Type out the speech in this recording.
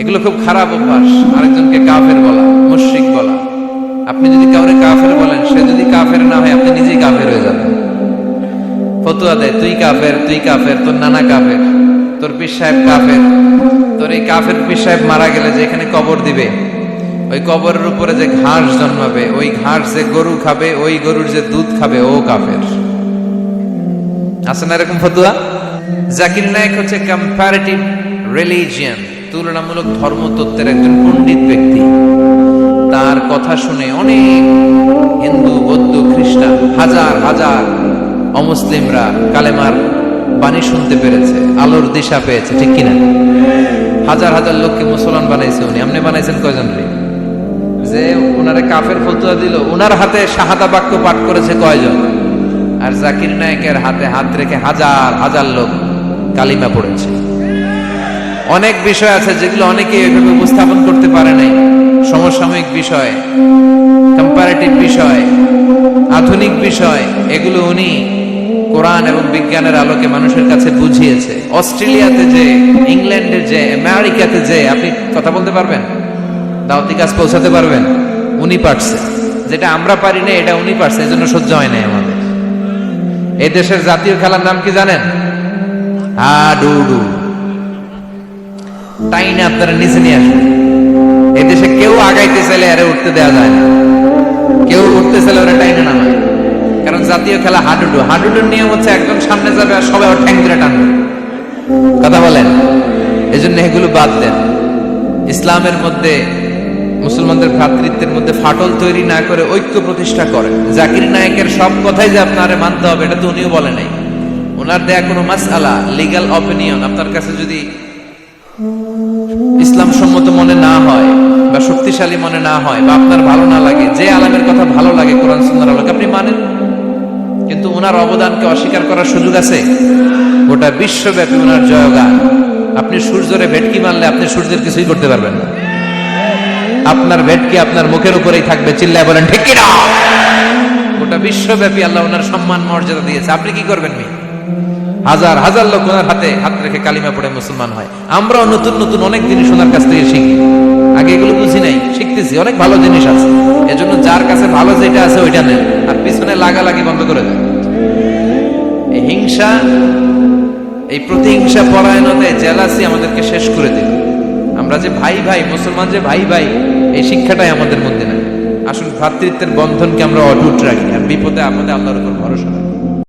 এগুলো খুব খারাপ অভ্যাস। আরেকজনকে কাফের বলা, মুশরিক বলা। আপনি যদি কাউরে কাফের বলেন, সে যদি কাফের না হয়, আপনি নিজেই কাফের হয়ে যাবেন। ফতুয়া দেয়, তুই কাফের তুই কাফের, তোর নানা কাফের, তোর পীর সাহেব কাফের, তোর এই কাফের পীর সাহেব মারা গেলে যে এখানে কবর দিবে, ওই কবরের উপরে যে ঘাস জন্মাবে, ওই ঘাস যে গরু খাবে, ওই গরুর যে দুধ খাবে, ও কাফের। আছে না এরকম ফতুয়া? জাকির নায়ক হচ্ছে কম্পারেটিভ রিলিজিয়ান তুলনামূলক ধর্মতত্ত্বের একজন পণ্ডিত ব্যক্তি। তার কথা শুনে অনেক হিন্দু, বৌদ্ধ, খ্রিস্টান, হাজার হাজার অমুসলিমরা কালেমার বাণী শুনতে পেরেছে, আলোর দিশা পেয়েছে, ঠিক কিনা? হাজার হাজার লোককে মুসলমান বানাইছে উনি। আপনি বানাইছেন কয়জন যে ওনারে কাফের ফতুয়া দিল ওনার হাতে শাহাদা বাক্য পাঠ করেছে কয়জন? আর জাকির নায়কের হাতে হাত রেখে হাজার হাজার লোক কালিমা পড়েছে। অনেক বিষয় আছে যেগুলো অনেকে এভাবে উপস্থাপন করতে পারে নাই। সমসাময়িক বিষয় কম্পারেটিভ বিষয়, আধুনিক বিষয়, এগুলো উনি কোরআন এবং বিজ্ঞানের আলোকে মানুষের কাছে বুঝিয়েছে। অস্ট্রেলিয়াতে যে ইংল্যান্ডে যে, আমেরিকাতে যে, আপনি কথা বলতে পারবেন? দাওয়াতি কাজ পৌঁছাতে পারবেন? উনি পারছে। যেটা আমরা পারি না এটা উনি পারছে এই জন্য সহ্য হয় নাই আমাদের। এই দেশের জাতীয় খেলার নাম কি জানেন? হাডুডু টাইনে আপনারা নিচে নিয়ে আসবেন দেশে কেউ আগাইতে চাইলে আরে উঠতে দেওয়া যায় না। কেউ উঠতে চাইলে ওরা টাইনে নামায়। কারণ জাতীয় খেলা হাডুডু। হাডুডুর নিয়ম হচ্ছে একজন সামনে যাবে আর সবাই ওর ঠ্যাং ধরে টানবে। কথা বলেন? এই জন্য এগুলো বাদ দেন। ইসলামের মধ্যে, মুসলমানদের ভ্রাতৃত্বের মধ্যে ফাটল তৈরি না করে ঐক্য প্রতিষ্ঠা করেন। জাকির নায়কের সব কথাই যে আপনারে মানতে হবে, এটা তো উনিও বলে নাই। ওনার দেয়া কোনো মাস আলা লিগ্যাল অপিনিয়ন আপনার কাছে যদি শক্তিশালী মনে না হয় বা আপনার ভালো না লাগে, যে আলামের কথা ভালো লাগে কোরআন সুন্দর আলোকে, আপনি মানেন। কিন্তু ওনার অবদানকে অস্বীকার করার সুযোগ আছে? গোটা বিশ্বব্যাপী ওনার জয়গান। আপনি সূর্যরে ভেটকি মারলে আপনি সূর্যের কিছুই করতে পারবেন না। আপনার ভেটকি আপনার মুখের উপরেই থাকবে, চিল্লায় বলেন, ঠিক কিনা? গোটা বিশ্বব্যাপী আল্লাহ ওনার সম্মান মর্যাদা দিয়েছে। আপনি কি করবেন মি? হাজার হাজার লোক ওনার হাতে হাত রেখে কালিমা পড়ে মুসলমান হয়। আমরাও নতুন নতুন অনেক জিনিস ওনার কাছ থেকে শিখি। আগে এগুলো বুঝি নাই, শিখতেছি, অনেক ভালো জিনিস আছে। এজন্য যার কাছে ভালো যেটা আছে ওইটা নেন, আর পিছনে লাগালাগি বন্ধ করে দেন। এই হিংসা, এই প্রতিহিংসা পরায়ণতে জেলাসি আমাদেরকে শেষ করে দিল। আমরা যে ভাই ভাই, মুসলমান যে ভাই ভাই, এই শিক্ষাটাই আমাদের মধ্যে নাই। আসুন ভ্রাতৃত্বের বন্ধনকে আমরা অটুট রাখি, আর বিপদে আমাদের আল্লাহর উপর ভরসা রাখি।